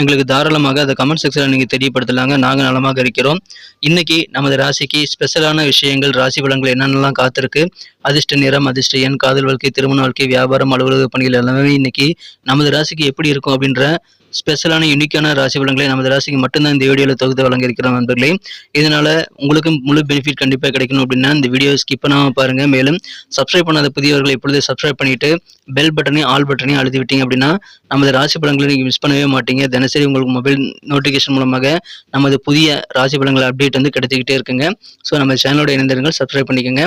எங்களுக்கு தாராளமாக அதை கமெண்ட் செக்ஷனில் நீங்கள் தெரியப்படுத்தலாங்க. நாங்கள் நலமாக இருக்கிறோம். இன்னைக்கு நமது ராசிக்கு ஸ்பெஷலான விஷயங்கள் ராசி பலன்கள் என்னென்னலாம் காத்திருக்கு? அதிர்ஷ்ட நிறம் அதிர்ஷ்ட எண் காதல் வாழ்க்கை திருமண வாழ்க்கை வியாபாரம் அலுவலக பணிகள் எல்லாமே இன்னைக்கு நமது ராசிக்கு எப்படி இருக்கும் அப்படின்ற ஸ்பெஷலான யூனிக்கான ராசி பலன்களை நமது ராசிக்கு மட்டும்தான் இந்த வீடியோவில் தொகுத்து வழங்கியிருக்கிறோம் நண்பர்களே. இதனால உங்களுக்கு முழு பெனிஃபிட் கண்டிப்பாக கிடைக்கணும் அப்படின்னா இந்த வீடியோ ஸ்கிப் பண்ணாமல் பாருங்க. மேலும் சப்ஸ்கிரைப் பண்ணாத புதியவர்கள் இப்பொழுது சப்ஸ்கிரைப் பண்ணிட்டு பெல் பட்டனையும் ஆல் பட்டனையும் அழுதி விட்டீங்க அப்படின்னா நமது ராசி பலன்களை நீங்கள் மிஸ் பண்ணவே மாட்டீங்க. தினசரி உங்களுக்கு மொபைல் நோட்டிஃபிகேஷன் மூலமாக நமது புதிய ராசி பலன்கள் அப்டேட் வந்து கிடைச்சிக்கிட்டே இருக்குங்க. ஸோ நம்ம சேனலோட இணைந்திருங்கள் சப்ஸ்கிரைப் பண்ணிக்கோங்க.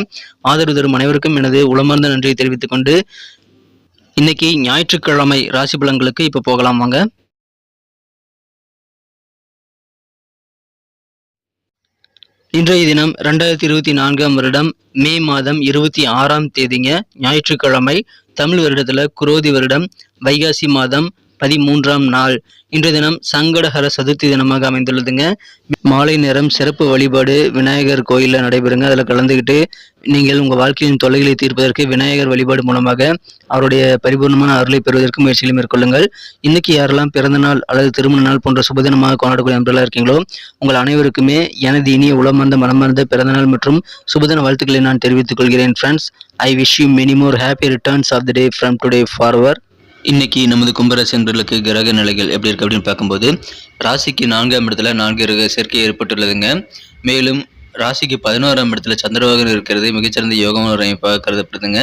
ஆதரவு தரும் அனைவருக்கும் எனது உளமார்ந்த நன்றியை தெரிவித்துக் கொண்டு இன்னைக்கு ஞாயிற்றுக்கிழமை ராசி பலன்களுக்கு இப்போ போகலாம் வாங்க. இன்றைய தினம் ரெண்டாயிரத்தி இருபத்தி நான்காம் வருடம் மே மாதம் இருபத்தி ஆறாம் தேதிங்க. ஞாயிற்றுக்கிழமை தமிழ் வருடத்துல குரோதி வருடம். வைகாசி மாதம் பதிமூன்றாம் நாள். இன்றைய தினம் சங்கடஹர சதுர்த்தி தினமாக அமைந்துள்ளதுங்க. மாலை நேரம் சிறப்பு வழிபாடு விநாயகர் கோயிலில் நடைபெறுங்க. அதில் கலந்துக்கிட்டு நீங்கள் உங்கள் வாழ்க்கையின் தொல்லைகளை தீர்ப்பதற்கு விநாயகர் வழிபாடு மூலமாக அவருடைய பரிபூர்ணமான அருளை பெறுவதற்கு முயற்சிகளை மேற்கொள்ளுங்கள். இன்னைக்கு யாரெல்லாம் பிறந்த நாள் அல்லது திருமண நாள் போன்ற சுபதினமாக கொண்டாடக்கூடிய அன்றெல்லாம் இருக்கீங்களோ உங்கள் அனைவருக்குமே எனது இனிய உளமர்ந்த மனமார்ந்த பிறந்த நாள் மற்றும் சுபதின வாழ்த்துக்களை நான் தெரிவித்துக் கொள்கிறேன் friends I wish you many more happy returns of the day from today forward இன்னைக்கு நமது கும்பராசி என்பர்களுக்கு கிரக நிலைகள் எப்படி இருக்கு அப்படின்னு பார்க்கும்போது ராசிக்கு நான்காம் இடத்துல நான்கு கிரக சேர்க்கை ஏற்பட்டுள்ளதுங்க. மேலும் ராசிக்கு பதினோராம் இடத்துல சந்திரவாகன் இருக்கிறது மிகச்சிறந்த யோகமான ஒரு அமைப்பாக கருதப்படுதுங்க.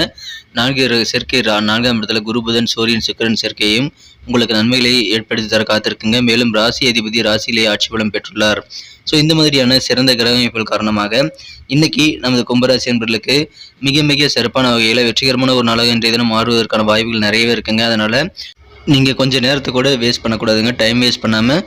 நான்கு கிரக சேர்க்கை நான்காம் இடத்துல குரு புதன் சூரியன் சுக்கிரன் சேர்க்கையும் உங்களுக்கு நன்மைகளை ஏற்படுத்தி தர காத்திருக்குங்க. மேலும் ராசி அதிபதி ராசியிலே ஆட்சி பலம் பெற்றுள்ளார். ஸோ இந்த மாதிரியான சிறந்த கிரக அமைப்புகள் காரணமாக இன்னைக்கு நமது கும்பராசி என்பர்களுக்கு மிக மிக சிறப்பான வகையில் வெற்றிகரமான ஒரு நாளாக இன்றைய தினம் மாறுவதற்கான வாய்ப்புகள் நிறையவே இருக்குங்க. அதனால நீங்கள் கொஞ்சம் நேரத்தை கூட வேஸ்ட் பண்ணக்கூடாதுங்க. டைம் வேஸ்ட் பண்ணாமல்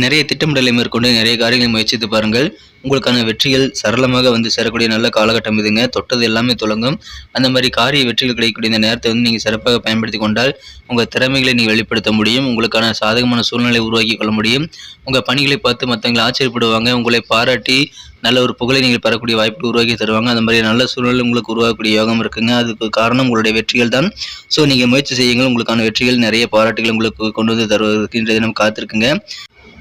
நிறைய திட்டமிடலை மேற்கொண்டு நிறைய காரியங்களை முயற்சித்து பாருங்கள். உங்களுக்கான வெற்றிகள் சரளமாக வந்து சேரக்கூடிய நல்ல காலகட்டம் இதுங்க. தொட்டது எல்லாமே தொடங்கும் அந்த மாதிரி காரிய வெற்றிகள் கிடைக்கக்கூடிய இந்த நேரத்தை வந்து நீங்கள் சிறப்பாக பயன்படுத்தி கொண்டால் உங்கள் திறமைகளை நீங்கள் வெளிப்படுத்த முடியும். உங்களுக்கான சாதகமான சூழ்நிலை உருவாக்கி கொள்ள முடியும். உங்கள் பணிகளை பார்த்து மற்றவங்களை ஆச்சரியப்படுவாங்க. உங்களை பாராட்டி நல்ல ஒரு புகழை நீங்கள் பெறக்கூடிய வாய்ப்பு உருவாக்கி தருவாங்க. அந்த மாதிரி நல்ல சூழ்நிலை உங்களுக்கு உருவாக்கக்கூடிய யோகம் இருக்குங்க. அதுக்கு காரணம் உங்களுடைய வெற்றிகள் தான். ஸோ நீங்கள் முயற்சி செய்யுங்கள். உங்களுக்கான வெற்றிகள் நிறைய பாராட்டுகள் உங்களுக்கு கொண்டு வந்து தருவதற்கு இன்றைய தினம் காத்திருக்குங்க.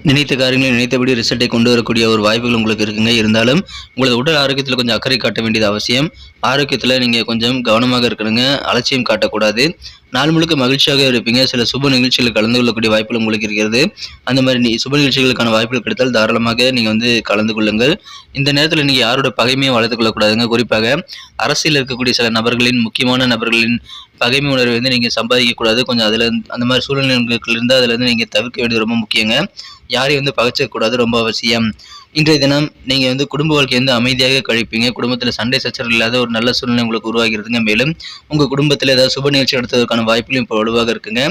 நினைத்த காரியங்களை நினைத்தபடி ரிசல்ட்டை கொண்டு வரக்கூடிய ஒரு வாய்ப்புகள் உங்களுக்கு இருக்குங்க. இருந்தாலும் உங்களது உடல் ஆரோக்கியத்தில் கொஞ்சம் அக்கறை காட்ட வேண்டியது அவசியம். ஆரோக்கியத்தில் நீங்கள் கொஞ்சம் கவனமாக இருக்கணுங்க. அலட்சியம் காட்டக்கூடாது. நாள் முழுக்க மகிழ்ச்சியாக இருப்பீங்க. சில சுப நிகழ்ச்சிகளில் கலந்து கொள்ளக்கூடிய வாய்ப்புகள் உங்களுக்கு இருக்கிறது. அந்த மாதிரி நீ சுப நிகழ்ச்சிகளுக்கான வாய்ப்புகள் கிடைத்தால் தாராளமாக நீங்கள் வந்து கலந்து கொள்ளுங்கள். இந்த நேரத்தில் நீங்கள் யாரோட பகைமையை வளர்த்துக் கொள்ளக்கூடாதுங்க. குறிப்பாக அரசியல் இருக்கக்கூடிய சில நபர்களின் முக்கியமான நபர்களின் பகைமை உணர்வை வந்து நீங்கள் சம்பாதிக்கக்கூடாது. கொஞ்சம் அதில் அந்த மாதிரி சூழ்நிலைகளுக்கு இருந்தால் அதில் வந்து நீங்கள் தவிர்க்க வேண்டியது ரொம்ப முக்கியங்க. யாரையும் வந்து பகைச்சக்கூடாது ரொம்ப அவசியம். இன்றைய தினம் நீங்கள் வந்து குடும்ப வாழ்க்கை வந்து அமைதியாக கழிப்பீங்க. குடும்பத்தில் சண்டை சச்சரவு இல்லாத ஒரு நல்ல சூழ்நிலை உங்களுக்கு உருவாகிறதுங்க. மேலும் உங்கள் குடும்பத்தில் ஏதாவது சுப நிகழ்ச்சி நடத்துவதற்கான வாய்ப்புகளும் இப்போ வலுவாக இருக்குங்க.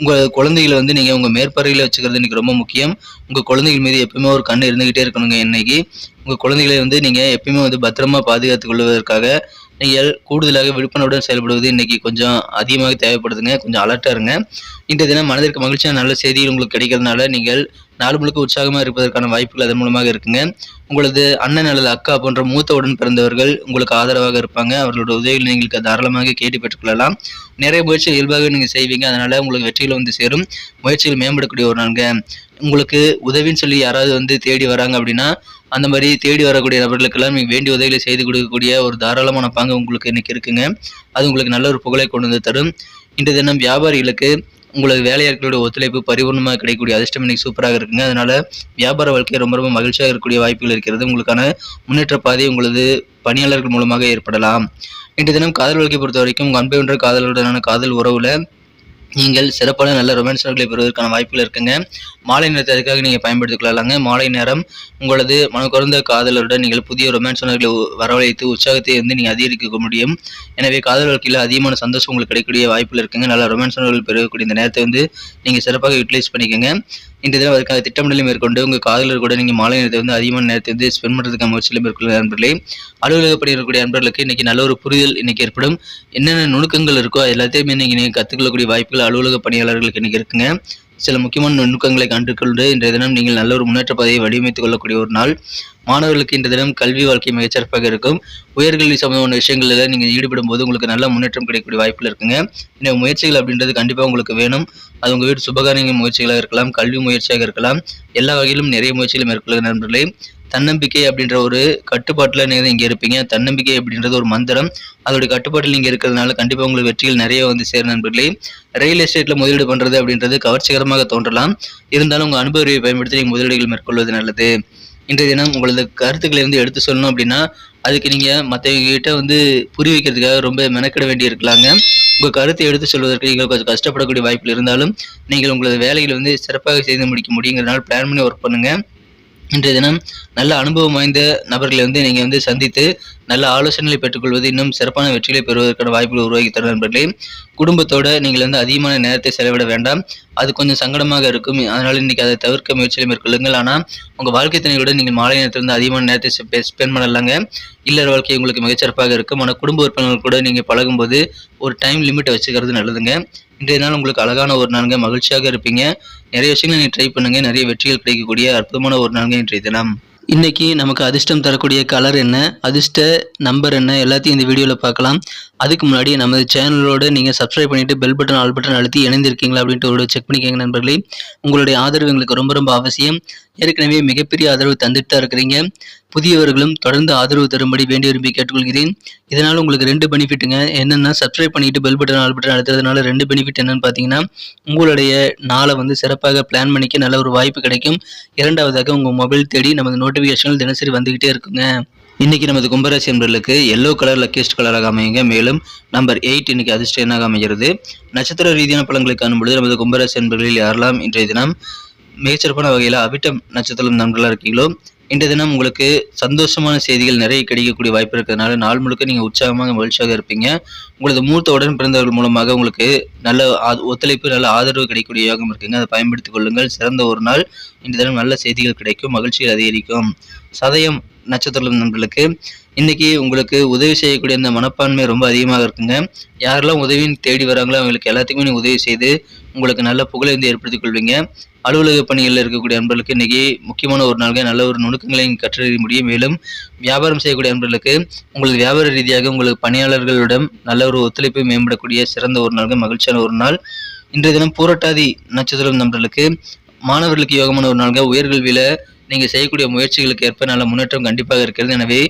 உங்கள் குழந்தைகளை வந்து நீங்கள் உங்கள் மேற்பறையில் வச்சுக்கிறது இன்றைக்கி ரொம்ப முக்கியம். உங்கள் குழந்தைகள் மீது எப்பயுமே ஒரு கண் இருந்துக்கிட்டே இருக்கணுங்க இன்னைக்கு. உங்கள் குழந்தைகளை வந்து நீங்கள் எப்பயுமே வந்து பத்திரமா பாதுகாத்துக் கொள்வதற்காக நீங்கள் கூடுதலாக விழிப்புணர்வுடன் செயல்படுவது இன்னைக்கு கொஞ்சம் அதிகமாக தேவைப்படுதுங்க. கொஞ்சம் அலர்ட்டாக இருங்க. இன்றைய தினம் மனதிற்கு மகிழ்ச்சியான நல்ல செய்திகள் உங்களுக்கு கிடைக்கிறதுனால நீங்கள் நாள் முழுக்க உற்சாகமாக இருப்பதற்கான வாய்ப்புகள் அதன் மூலமாக இருக்குங்க. உங்களது அண்ணன் அல்லது அக்கா போன்ற மூத்த உடன் பிறந்தவர்கள் உங்களுக்கு ஆதரவாக இருப்பாங்க. அவர்களோட உதவிகளை நீங்கள் தாராளமாக கேட்டு பெற்றுக்கொள்ளலாம். நிறைய முயற்சிகள் இயல்பாக நீங்கள் செய்வீங்க. அதனால் உங்களுக்கு வெற்றிகள் வந்து சேரும். முயற்சிகள் மேம்படக்கூடிய ஒரு நாளுங்க. உங்களுக்கு உதவின்னு சொல்லி யாராவது வந்து தேடி வராங்க அப்படின்னா அந்த மாதிரி தேடி வரக்கூடிய நபர்களுக்கெல்லாம் நீங்கள் வேண்டிய உதவிகளை செய்து கொடுக்கக்கூடிய ஒரு தாராளமான பங்கு உங்களுக்கு இன்னைக்கு இருக்குங்க. அது உங்களுக்கு நல்ல ஒரு புகழை கொண்டு வந்து தரும். இன்று தினம் வியாபாரிகளுக்கு உங்களுக்கு வேலையாட்களோட ஒத்துழைப்பு பரிபூர்ணமாக கிடைக்கக்கூடிய அதிர்ஷ்டம் இன்னைக்கு சூப்பராக இருக்குங்க. அதனால வியாபார வாழ்க்கை ரொம்ப ரொம்ப மகிழ்ச்சியாக இருக்கக்கூடிய வாய்ப்புகள் இருக்கிறது. உங்களுக்கான முன்னேற்ற பாதை உங்களது பணியாளர்கள் மூலமாக ஏற்படலாம். இன்று தினம் காதல் வாழ்க்கை பொறுத்த வரைக்கும் உங்கள் அன்பை ஒன்ற காதலுடனான காதல் உறவுல நீங்கள் சிறப்பான நல்ல ரொமான்ஸ்களை பெறுவதற்கான வாய்ப்புகள் இருக்குங்க. மாலை நேரத்தை அதுக்காக நீங்கள் பயன்படுத்திக் கொள்ளலாங்க? மாலை நேரம் உங்களது மனக்குறந்த காதலருடன் நீங்கள் புதிய ரொமான்ஸ் வரவழைத்து உற்சாகத்தை வந்து நீங்கள் அதிகரிக்க முடியும். எனவே காதல் வாழ்க்கையில் அதிகமான சந்தோஷம் உங்களுக்கு கிடைக்கக்கூடிய வாய்ப்புகள் இருக்குங்க. நல்ல ரொமான்ஸ் பெறக்கூடிய இந்த நேரத்தை வந்து நீங்கள் சிறப்பாக யூட்டிலைஸ் பண்ணிக்கோங்க. இன்றைய தினம் அதற்கான திட்டமிடலை மேற்கொண்டு உங்கள் காதலர் கூட நீங்கள் மாலை நேரத்தை வந்து அதிகமான நேரத்தை வந்து ஸ்பெண்ட் பண்ணுறதுக்கான முயற்சியில் மேற்கொள்ள நண்பர்களே. அலுவலக பணி இருக்கக்கூடிய நண்பர்களுக்கு இன்னைக்கு நல்ல ஒரு புரிதல் இன்னைக்கு ஏற்படும். என்னென்ன நுணுக்கங்கள் இருக்கோ அது எல்லாத்தையுமே நீங்கள் நீங்கள் கற்றுக்கொள்ளக்கூடிய வாய்ப்புகள் அலுவலக பணியாளர்களுக்கு இன்னைக்கு இருக்குங்க. சில முக்கியமான நுணுக்கங்களை கண்டுகொண்டு இன்றைய தினம் நீங்கள் நல்ல ஒரு முன்னேற்ற பாதையை வடிவமைத்துக் கொள்ளக்கூடிய ஒரு நாள். மாணவர்களுக்கு இன்றைய தினம் கல்வி வாழ்க்கை மிகச்சிறப்பாக இருக்கும். உயர்கல்வி சம்பந்தமான விஷயங்களில் நீங்கள் ஈடுபடும் போது உங்களுக்கு நல்ல முன்னேற்றம் கிடைக்கக்கூடிய வாய்ப்பில் இருக்குங்க. இந்த முயற்சிகள் அப்படின்றது கண்டிப்பாக உங்களுக்கு வேணும். அது உங்கள் வீட்டு சுபகாரிய முயற்சிகளாக இருக்கலாம் கல்வி முயற்சியாக இருக்கலாம். எல்லா வகையிலும் நிறைய முயற்சிகளும் மேற்கொள்கிற நண்பர்களே. தன்னம்பிக்கை அப்படின்ற ஒரு கட்டுப்பாட்டில் நீங்கள் இங்கே இருப்பீங்க. தன்னம்பிக்கை அப்படின்றது ஒரு மந்திரம். அதோடைய கட்டுப்பாட்டில் நீங்கள் இருக்கிறதுனால கண்டிப்பாக உங்களுக்கு வெற்றிகள் நிறைய வந்து சேரும் நண்பர்களே. ரியல் எஸ்டேட்டில் முதலீடு பண்ணுறது அப்படின்றது கவர்ச்சிகரமாக தோன்றலாம். இருந்தாலும் உங்கள் அனுபவியை பயன்படுத்தி நீங்கள் முதலீடுகள் மேற்கொள்வது நல்லது. இன்றைய தினம் உங்களது கருத்துக்களை வந்து எடுத்து சொல்லணும் அப்படின்னா அதுக்கு நீங்கள் மற்றவங்ககிட்ட வந்து புரி வைக்கிறதுக்காக ரொம்ப மெனக்கிட வேண்டி இருக்கலாங்க. உங்கள் கருத்தை எடுத்து சொல்வதற்கு நீங்கள் கொஞ்சம் கஷ்டப்படக்கூடிய வாய்ப்பில் இருந்தாலும் நீங்கள் உங்களது வேலையில் வந்து சிறப்பாக செய்து முடிக்க முடியுங்கிறதுனால பிளான் பண்ணி ஒர்க் பண்ணுங்கள் இன்றைய தினம் நல்ல அனுபவம் வாய்ந்த நபர்களை வந்து நீங்கள் வந்து சந்தித்து நல்ல ஆலோசனைகளை பெற்றுக்கொள்வது இன்னும் சிறப்பான வெற்றிகளை பெறுவதற்கான வாய்ப்புகள் உருவாக்கி தரும் நண்பர்களே. குடும்பத்தோடு நீங்கள் வந்து அதிகமான நேரத்தை செலவிட வேண்டாம். அது கொஞ்சம் சங்கடமாக இருக்கும். அதனால் இன்றைக்கி அதை தவிர்க்க முயற்சிகளை மேற்கொள்ளுங்கள். ஆனால் உங்கள் வாழ்க்கை துணையுடன் நீங்கள் மாலை நேரத்தில் வந்து அதிகமான நேரத்தை ஸ்பெண்ட் பண்ணலாங்க. இல்லற வாழ்க்கை உங்களுக்கு மிகச்சிறப்பாக இருக்கும். ஆனால் குடும்ப உறுப்பினர்கள் கூட நீங்கள் பழகும்போது ஒரு டைம் லிமிட்டை வச்சுக்கிறது நல்லதுங்க. இன்றைய நாள் உங்களுக்கு அழகான ஒரு நாளுங்க மகிழ்ச்சியாக இருப்பீங்க. நிறைய விஷயங்களை நீங்கள் ட்ரை பண்ணுங்க நிறைய வெற்றிகள் கிடைக்கக்கூடிய அற்புதமான ஒரு நாளுங்க இன்றைய தினம். இன்னைக்கு நமக்கு அதிர்ஷ்டம் தரக்கூடிய கலர் என்ன அதிர்ஷ்ட நம்பர் என்ன எல்லாத்தையும் இந்த வீடியோவில் பார்க்கலாம். அதுக்கு முன்னாடி நமது சேனலோட நீங்கள் சப்ஸ்கிரைப் பண்ணிட்டு பெல் பட்டன் ஆல் பட்டன் அழுத்தி இணைந்திருக்கீங்களா அப்படின்ட்டு ஒரு செக் பண்ணிக்கோங்க நண்பர்களே. உங்களுடைய ஆதரவு எங்களுக்கு ரொம்ப ரொம்ப அவசியம். ஏற்கனவே மிகப்பெரிய ஆதரவு தந்துட்டு தான் இருக்கிறீங்க. புதியவர்களும் தொடர்ந்து ஆதரவு தரும்படி வேண்டி விரும்பி கேட்டுக்கொள்கிறேன். இதனால் உங்களுக்கு ரெண்டு பெனிஃபிட்டுங்க. என்னென்னா சப்ஸ்கிரைப் பண்ணிட்டு பெல் பட்டன் ஆல் பட்டன் அழுத்துறதுனால ரெண்டு பெனிஃபிட் என்னன்னு பார்த்தீங்கன்னா உங்களுடைய நாளை வந்து சிறப்பாக பிளான் பண்ணிக்க நல்ல ஒரு வாய்ப்பு கிடைக்கும். இரண்டாவதாக உங்கள் மொபைல் தேடி நமது நோட்டிஃபிகேஷன்கள் தினசரி வந்துக்கிட்டே இருக்குங்க. இன்னைக்கு நமது கும்பராசி என்பர்களுக்கு எல்லோ கலர் லக்கியஸ்ட் கலராக அமையுங்க. மேலும் நம்பர் எயிட் இன்னைக்கு அதிர்ஷ்ட எண்ணாக அமைகிறது. நட்சத்திர ரீதியான பழங்களை காணும்பொழுது நமது கும்பராசி என்பர்களில் யாரெல்லாம் இன்றைய தினம் மிகச்சிறப்பான வகையில் அவிட்டம் நட்சத்திரம் நண்பர்களாக இருக்கீங்களோ இன்றைய தினம் உங்களுக்கு சந்தோஷமான செய்திகள் நிறைய கிடைக்கக்கூடிய வாய்ப்பு இருக்கிறதுனால நாள் முழுக்க நீங்கள் உற்சாகமாக மகிழ்ச்சியாக இருப்பீங்க. உங்களது மூத்த உடன் பிறந்தவர்கள் மூலமாக உங்களுக்கு நல்ல ஒத்துழைப்பு நல்ல ஆதரவு கிடைக்கக்கூடிய யோகம் இருக்குங்க. அதை பயன்படுத்திக் கொள்ளுங்கள். சிறந்த ஒரு நாள் இன்றைய தினம் நல்ல செய்திகள் கிடைக்கும் மகிழ்ச்சிகள் அதிகரிக்கும். சதயம் நட்சத்திரம் நண்பர்களுக்கு இன்னைக்கு உங்களுக்கு உதவி செய்யக்கூடிய அந்த மனப்பான்மை ரொம்ப அதிகமாக இருக்குங்க. யாரெல்லாம் உதவின்னு தேடி வராங்களோ அவங்களுக்கு எல்லாத்துக்குமே நீங்கள் உதவி செய்து உங்களுக்கு நல்ல புகழை வந்து ஏற்படுத்திக் கொள்வீங்க. அலுவலக பணிகளில் இருக்கக்கூடிய நண்பர்களுக்கு இன்னைக்கு முக்கியமான ஒரு நாள்க நல்ல ஒரு நுணுக்கங்களை கற்றறிய முடியும். மேலும் வியாபாரம் செய்யக்கூடிய நண்பர்களுக்கு உங்களுக்கு வியாபார ரீதியாக உங்களுக்கு பணியாளர்களிடம் நல்ல ஒரு ஒத்துழைப்பு மேம்படக்கூடிய சிறந்த ஒரு நாள்கள் மகிழ்ச்சியான ஒரு நாள். இன்றைய தினம் பூரட்டாதி நட்சத்திரம் நண்பர்களுக்கு மாணவர்களுக்கு யோகமான ஒரு நாள்கள் உயர்கல்வியில் நீங்கள் செய்யக்கூடிய முயற்சிகளுக்கு ஏற்ப நல்ல முன்னேற்றம் கண்டிப்பாக இருக்கிறது. எனவே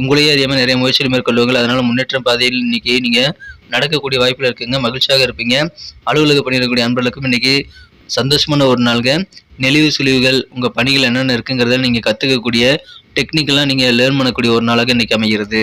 உங்களையே அதிகமாக நிறைய முயற்சிகள் மேற்கொள்வார்கள் அதனால் முன்னேற்றம் பாதையில் இன்னைக்கு நீங்கள் நடக்கக்கூடிய வாய்ப்பில் இருக்குங்க. மகிழ்ச்சியாக இருப்பீங்க. அலுவலக பணியிடக்கூடிய அன்பர்களுக்கும் இன்னைக்கு சந்தோஷமான ஒரு நாளுங்க. நெளிவு சுழிவுகள் உங்கள் பணிகள் என்னென்ன இருக்குங்கிறத நீங்கள் கற்றுக்கக்கூடிய டெக்னிக்கெல்லாம் நீங்கள் லேர்ன் பண்ணக்கூடிய ஒரு நாளாக இன்றைக்கி அமைகிறது.